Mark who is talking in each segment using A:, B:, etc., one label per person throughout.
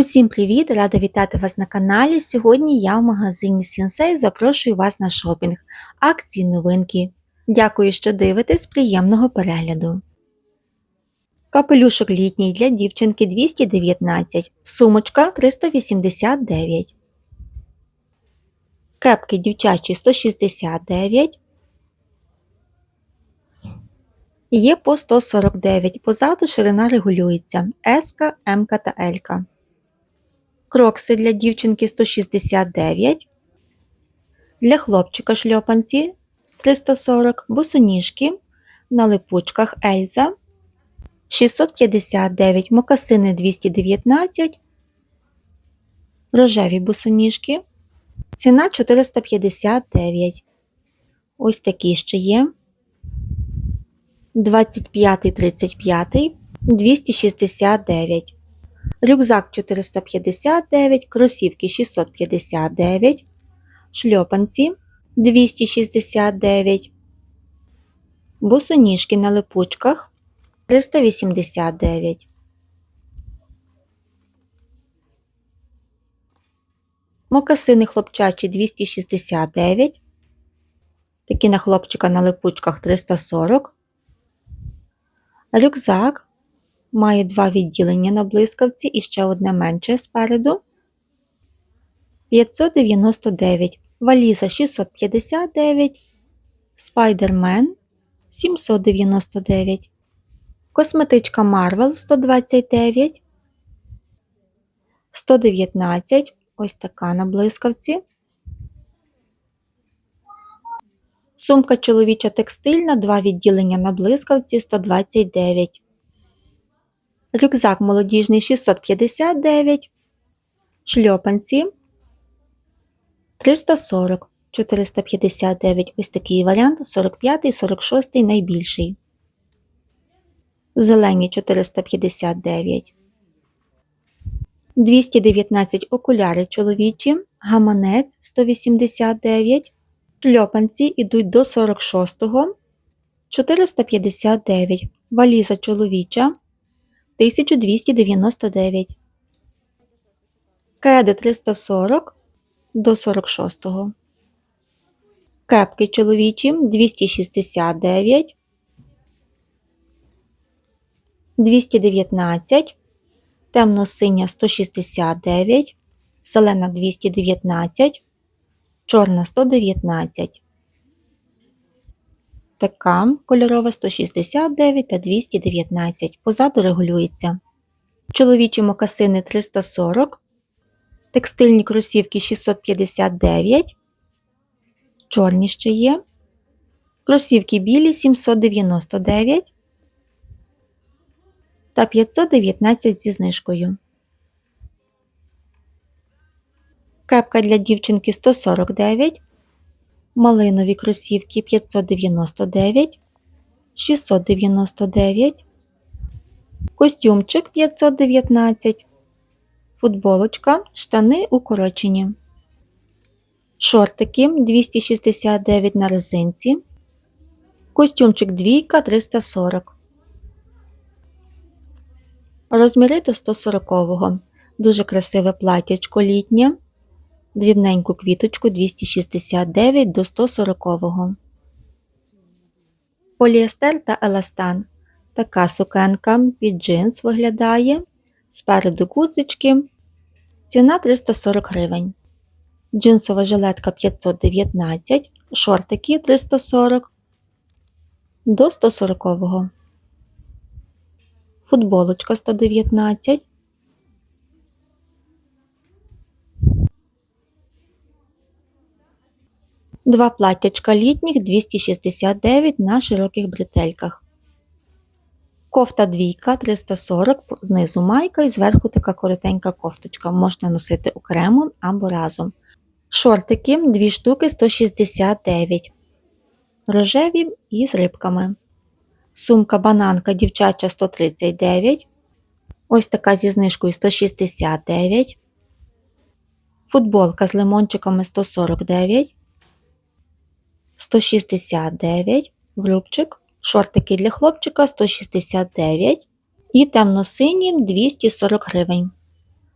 A: Усім привіт! Рада вітати вас на каналі. Сьогодні я в магазині Sensei запрошую вас на шопінг. Акції новинки. Дякую, що дивитесь. Приємного перегляду. Капелюшок літній для дівчинки 219, сумочка 389. Кепки дівчачі 169. Є по 149, позаду ширина регулюється S, М та L. Крокси для дівчинки 169, для хлопчика шльопанці 340, босоніжки на липучках Ельза 659, мокасини 219, рожеві босоніжки. Ціна 459. Ось такі ще є. 25, 35, 269. Рюкзак 459, кросівки 659, шльопанці 269, босоніжки на липучках 389. Мокасини хлопчачі 269. Такі на хлопчика на липучках 340. Рюкзак має два відділення на блискавці і ще одне менше спереду. 599, валіза 659, спайдермен 799, косметичка Marvel 129, 119, ось така на блискавці. Сумка чоловіча текстильна, два відділення на блискавці 129. Рюкзак молодіжний 659, шльопанці 340, 459 ось такий варіант, 45, 46 найбільший. Зелені 459. 219 окуляри чоловічі, гаманець 189, шльопанці йдуть до 46, 459, валіза чоловіча 1299. Кеди 340 до 46. Кепки чоловічі 269, 219, темно-синя 169, зелена 219, чорна 119. Така кольорова 169 та 219. Позаду регулюється. Чоловічі мокасини 340, текстильні кросівки 659, чорні ще є. Кросівки білі 799 та 519 зі знижкою. Кепка для дівчинки 149 малинові кросівки 599, 699, костюмчик 519, футболочка, штани укорочені, шортики 269 на резинці, костюмчик двійка 340. Розміри до 140-го. Дуже красиве платячко літнє дрібненьку квіточку 269 до 140. Поліестер та еластан. Така сукенка під джинс виглядає. Спереду кузички. Ціна 340 гривень. Джинсова жилетка 519, шортики 340 до 140. Футболочка 119, Два платтячка літніх 269 на широких бретельках. Кофта двійка 340, знизу майка і зверху така коротенька кофточка. Можна носити окремо або разом. Шортики 2 штуки 169. Рожеві і з рибками. Сумка бананка дівчача 139. Ось така зі знижкою 169. Футболка з лимончиками 149. 169 в шортики для хлопчика 169 і темно-сині 240 гривень.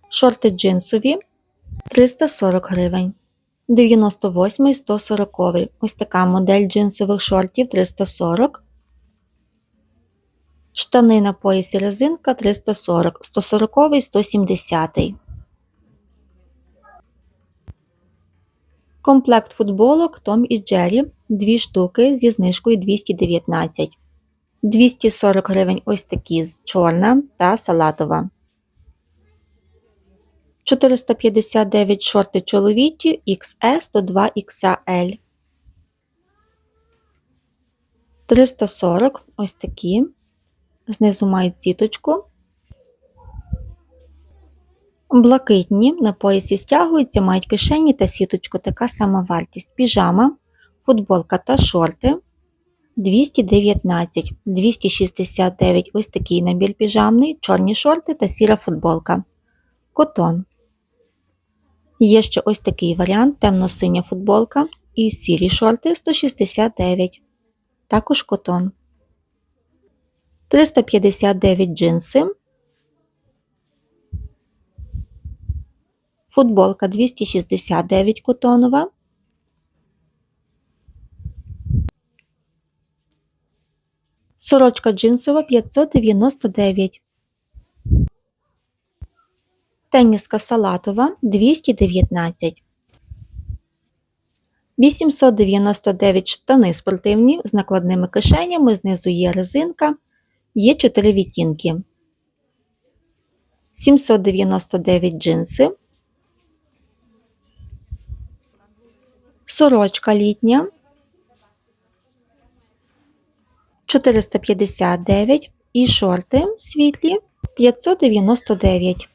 A: Шорти джинсові 340 гривень. 98 і 140. Ось така модель джинсових шортів 340. Штани на поясі резинка 340, 140 і 170. Комплект футболок Том і Джері 2 штуки зі знижкою 219. 240 гривень ось такі з чорна та салатова. 459 шорти чоловічі XS до 2XL. 340 ось такі. Знизу мають сіточку. Блакитні на поясі стягуються, мають кишені та сіточку. Така сама вартість. Піжама, футболка та шорти 219, 269 ось такий набір піжамний, чорні шорти та сіра футболка. Котон. Є ще ось такий варіант: темно-синя футболка і сірі шорти 169. Також котон. 359 джинси. Футболка 269 котонова. Сорочка джинсова 599. Теніска салатова 219. 899 штани спортивні з накладними кишенями. Знизу є резинка. Є 4 відтінки. 799 джинси. Сорочка літня. 459 і шорти світлі 599.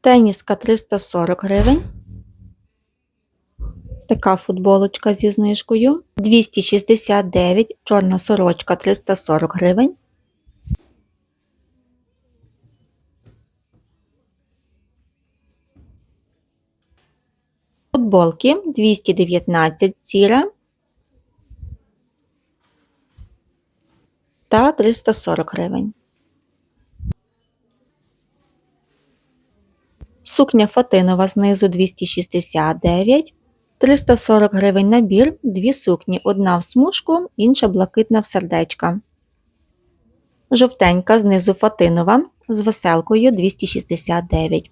A: Теніска 340 гривень. Така футболочка зі знижкою 269, чорна сорочка 340 гривень. Футболки. 219 сіра та 340 гривень. Сукня фатинова знизу 269, 340 гривень набір, дві сукні, одна в смужку, інша блакитна в сердечка. Жовтенька знизу фатинова з веселкою 269,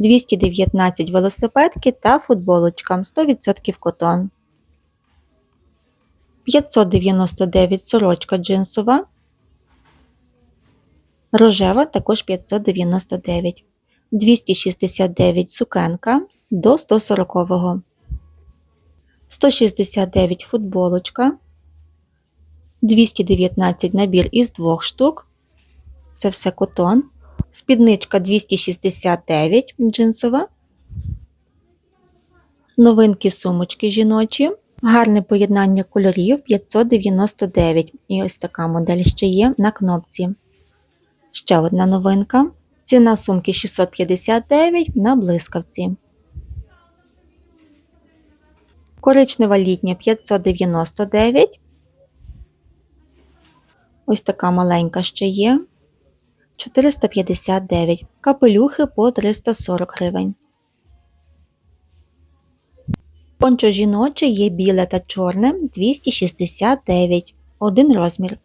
A: 219 велосипедки та футболочка 100% котон. 599 сорочка джинсова. Рожева також 599. 269 сукенка до 140. 169 футболочка. 219 набір із двох штук. Це все котон. Спідничка 269 джинсова. Новинки сумочки жіночі. Гарне поєднання кольорів 599. І ось така модель ще є на кнопці. Ще одна новинка. Ціна сумки 659 на блискавці. Коричнева літня 599. Ось така маленька ще є. 459. Капелюхи по 340 гривень. Пончо жіноче є біле та чорне 269. Один розмір.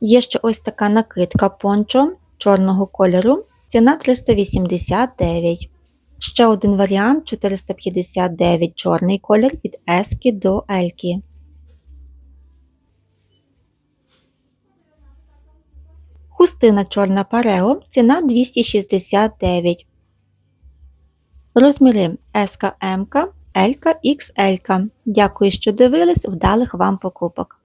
A: Є ще ось така накидка пончо чорного кольору. Ціна 389. Ще один варіант 459 чорний колір від Ески до Ельки. Хустина чорна парео. Ціна 269. Розміри СКМК ЛКХЛК. Дякую, що дивились. Вдалих вам покупок.